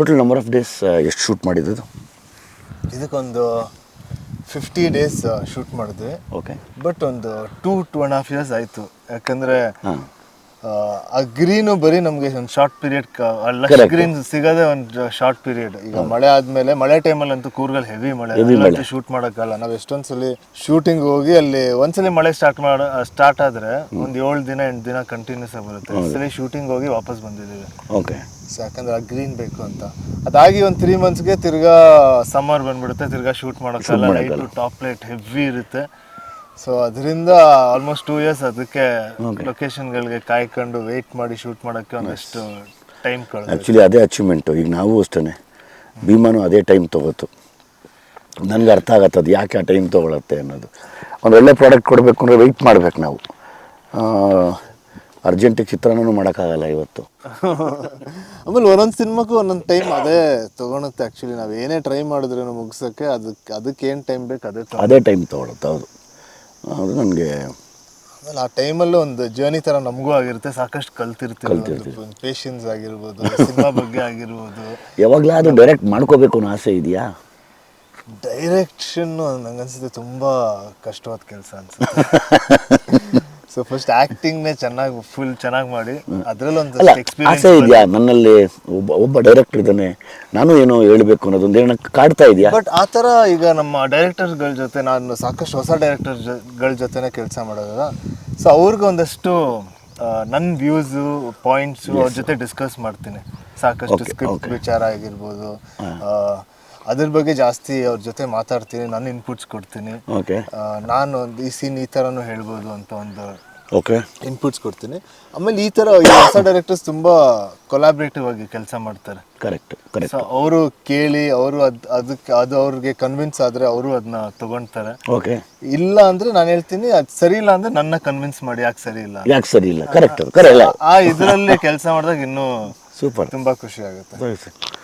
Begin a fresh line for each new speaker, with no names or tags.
Total number of days ಎಷ್ಟು shoot ಮಾಡಿದ್ದು
ಇದಕ್ಕೊಂದು ಫಿಫ್ಟಿ ಡೇಸ್ ಶೂಟ್ ಮಾಡಿದ್ವಿ.
ಓಕೆ
ಬಟ್ ಒಂದು two two and half years ಆಯಿತು. ಯಾಕಂದರೆ ಆ ಗ್ರೀನು ಬರೀ ನಮಗೆ ಒಂದು ಶಾರ್ಟ್ ಪೀರಿಯಡ್ ಲಶ್. ಗ್ರೀನ್ ಸಿಗೋದೇ ಒಂದು ಶಾರ್ಟ್ ಪೀರಿಯಡ್ ಈಗ ಮಳೆ ಆದ್ಮೇಲೆ ಮಳೆ ಟೈಮಲ್ಲಿ ಅಂತೂ ಕೂರ್ಗಲ್ ಹೆವಿ ಮಳೆ. ಶೂಟ್ ಮಾಡೋಕ್ಕಲ್ಲ. ನಾವು ಎಷ್ಟೊಂದ್ಸಲಿ ಶೂಟಿಂಗ್ ಹೋಗಿ ಅಲ್ಲಿ ಒಂದ್ಸಲಿ ಮಳೆ ಸ್ಟಾರ್ಟ್ ಮಾಡ ಸ್ಟಾರ್ಟ್ ಆದ್ರೆ ಒಂದು ಏಳು ದಿನ ಎಂಟು ದಿನ ಕಂಟಿನ್ಯೂಸ್ ಆಗಿ ಬರುತ್ತೆ. ಸಲ ಶೂಟಿಂಗ್ ಹೋಗಿ ವಾಪಸ್ ಬಂದಿದ್ದೀವಿ.
ಓಕೆ
ಸೊ ಯಾಕಂದ್ರೆ ಆ ಗ್ರೀನ್ ಬೇಕು ಅಂತ. ಅದಾಗಿ ಒಂದು ತ್ರೀ ಮಂತ್ಸ್ಗೆ ತಿರ್ಗಾ ಸಮ್ಮರ್ ಬಂದ್ಬಿಡುತ್ತೆ. ತಿರ್ಗಾ ಶೂಟ್ ಮಾಡೋಕ್ಕಲ್ಲ. ಲೈಟ್ ಟಾಪ್ ಲೈಟ್ ಹೆವಿ ಇರುತ್ತೆ. ಸೊ ಅದರಿಂದ ಆಲ್ಮೋಸ್ಟ್ ಟೂ ಇಯರ್ಸ್ ಅದಕ್ಕೆ ಲೊಕೇಶನ್ಗಳಿಗೆ ಕಾಯ್ಕೊಂಡು ವೆಯ್ಟ್ ಮಾಡಿ ಶೂಟ್ ಮಾಡೋಕ್ಕೆ ಒಂದಷ್ಟು ಟೈಮ್ ಕಳೆದ
ಆ್ಯಕ್ಚುಲಿ ಅದೇ ಅಚೀವ್ಮೆಂಟು ಈಗ ನಾವು ಅಷ್ಟೇ ಭೀಮಾನು ಅದೇ ಟೈಮ್ ತೊಗೋತು. ನನಗೆ ಅರ್ಥ ಆಗತ್ತೆ ಅದು ಯಾಕೆ ಆ ಟೈಮ್ ತೊಗೊಳತ್ತೆ ಅನ್ನೋದು. ಒಂದು ಒಳ್ಳೆ ಪ್ರಾಡಕ್ಟ್ ಕೊಡಬೇಕು ಅಂದರೆ ವೆಯ್ಟ್ ಮಾಡ್ಬೇಕು ನಾವು. ಅರ್ಜೆಂಟಿಗೆ ಚಿತ್ರಾನ್ನೂ ಮಾಡೋಕ್ಕಾಗಲ್ಲ ಇವತ್ತು.
ಆಮೇಲೆ ಒಂದೊಂದು ಸಿನಿಮಾಕ್ಕೂ ಒಂದೊಂದು ಟೈಮ್ ಅದೇ ತೊಗೊಳುತ್ತೆ ಆ್ಯಕ್ಚುಲಿ ನಾವು ಏನೇ ಟ್ರೈ ಮಾಡಿದ್ರೂ ಮುಗಿಸೋಕ್ಕೆ ಅದಕ್ಕೆ ಅದಕ್ಕೆ ಏನು ಟೈಮ್ ಬೇಕು ಅದೇ
ಅದೇ ಟೈಮ್ ತೊಗೊಳುತ್ತೆ ಹೌದು. ನನಗೆ
ಆಮೇಲೆ ಆ ಟೈಮಲ್ಲೂ ಒಂದು ಜರ್ನಿ ಥರ ನಮಗೂ ಆಗಿರುತ್ತೆ. ಸಾಕಷ್ಟು ಕಲ್ತಿರ್ತೀವಿ ಪೇಷನ್ಸ್ ಆಗಿರ್ಬೋದು ಸಿನಿಮಾ ಬಗ್ಗೆ ಆಗಿರ್ಬೋದು.
ಯಾವಾಗಲಾದರೂ ಡೈರೆಕ್ಟ್ ಮಾಡ್ಕೋಬೇಕು ಅನ್ನೋ ಆಸೆ ಇದೆಯಾ?
ಡೈರೆಕ್ಷನ್ ನಂಗನ್ಸುತ್ತೆ ತುಂಬ ಕಷ್ಟವಾದ ಕೆಲಸ ಅನ್ಸುತ್ತೆ. ಸೊ ಫಸ್ಟ್ ಆ್ಯಕ್ಟಿಂಗ್ನೇ ಚೆನ್ನಾಗಿ ಫುಲ್ ಚೆನ್ನಾಗಿ ಮಾಡಿ ಅದರಲ್ಲಿ ಒಂದು
ಆಸೆ ಇದೆಯಾ? ನನ್ನಲ್ಲಿ ಒಬ್ಬ ಒಬ್ಬ ಡೈರೆಕ್ಟರ್ ಇದ್ದಾನೆ. ನಾನು ಏನೋ ಹೇಳಬೇಕು ಅನ್ನೋದೊಂದು ಏನೋ ಕಾಡ್ತಾ ಇದೆಯಾ?
ಬಟ್ ಆ ಥರ ಈಗ ನಮ್ಮ ಡೈರೆಕ್ಟರ್ಸ್ಗಳ ಜೊತೆ ನಾನು ಸಾಕಷ್ಟು ಹೊಸ ಡೈರೆಕ್ಟರ್ಗಳ ಜೊತೆನೇ ಕೆಲಸ ಮಾಡೋದಲ್ಲ. ಸೊ ಅವ್ರಿಗೆ ಒಂದಷ್ಟು ನನ್ನ ವ್ಯೂಸು ಪಾಯಿಂಟ್ಸು ಅವ್ರ ಜೊತೆ ಡಿಸ್ಕಸ್ ಮಾಡ್ತೀನಿ. ಸಾಕಷ್ಟು ಸ್ಕ್ರಿಪ್ಟ್ ವಿಚಾರ ಆಗಿರ್ಬೋದು ಅದ್ರ ಬಗ್ಗೆ ಜಾಸ್ತಿ ಅವ್ರ ಜೊತೆ ಮಾತಾಡ್ತೀನಿ ನಾನು ಇನ್ಪುಟ್ಸ್ ಕೊಡ್ತೀನಿ.
ಓಕೆ
ನಾನು ಒಂದು ಈ ಸೀನ್ ಈ ಥರನೂ ಹೇಳ್ಬೋದು ಅಂತ ಒಂದು
ಓಕೆ
ಇನ್ಪುಟ್ಸ್ ಕೊಡ್ತೀನಿ. ಆಮೇಲೆ ಈ ಥರ ಈ ಹೊಸ ಡೈರೆಕ್ಟರ್ಸ್ ತುಂಬ ಕೊಲಾಬ್ರೇಟಿವ್ ಆಗಿ ಕೆಲಸ ಮಾಡ್ತಾರೆ.
ಕರೆಕ್ಟ್ ಕರೆಕ್ಟ್
ಅವರು ಕೇಳಿ ಅವರು ಅದ್ ಅದಕ್ಕೆ ಅದು ಅವ್ರಿಗೆ ಕನ್ವಿನ್ಸ್ ಆದರೆ ಅವರು ಅದನ್ನ ತಗೊಳ್ತಾರೆ
ಓಕೆ
ಇಲ್ಲ ಅಂದ್ರೆ ನಾನು ಹೇಳ್ತೀನಿ ಅದು ಸರಿ ಇಲ್ಲ ಅಂದ್ರೆ ನನ್ನ ಕನ್ವಿನ್ಸ್ ಮಾಡಿ ಯಾಕೆ ಸರಿ ಇಲ್ಲ?
ಯಾಕೆ ಸರಿ ಇಲ್ಲ? ಕರೆಕ್ಟ್ ಕರೆಕ್ಟ್
ಆ ಇದರಲ್ಲಿ ಕೆಲಸ ಮಾಡಿದಾಗ ಇನ್ನೂ
ಸೂಪರ್
ತುಂಬಾ ಖುಷಿ ಆಗುತ್ತೆ.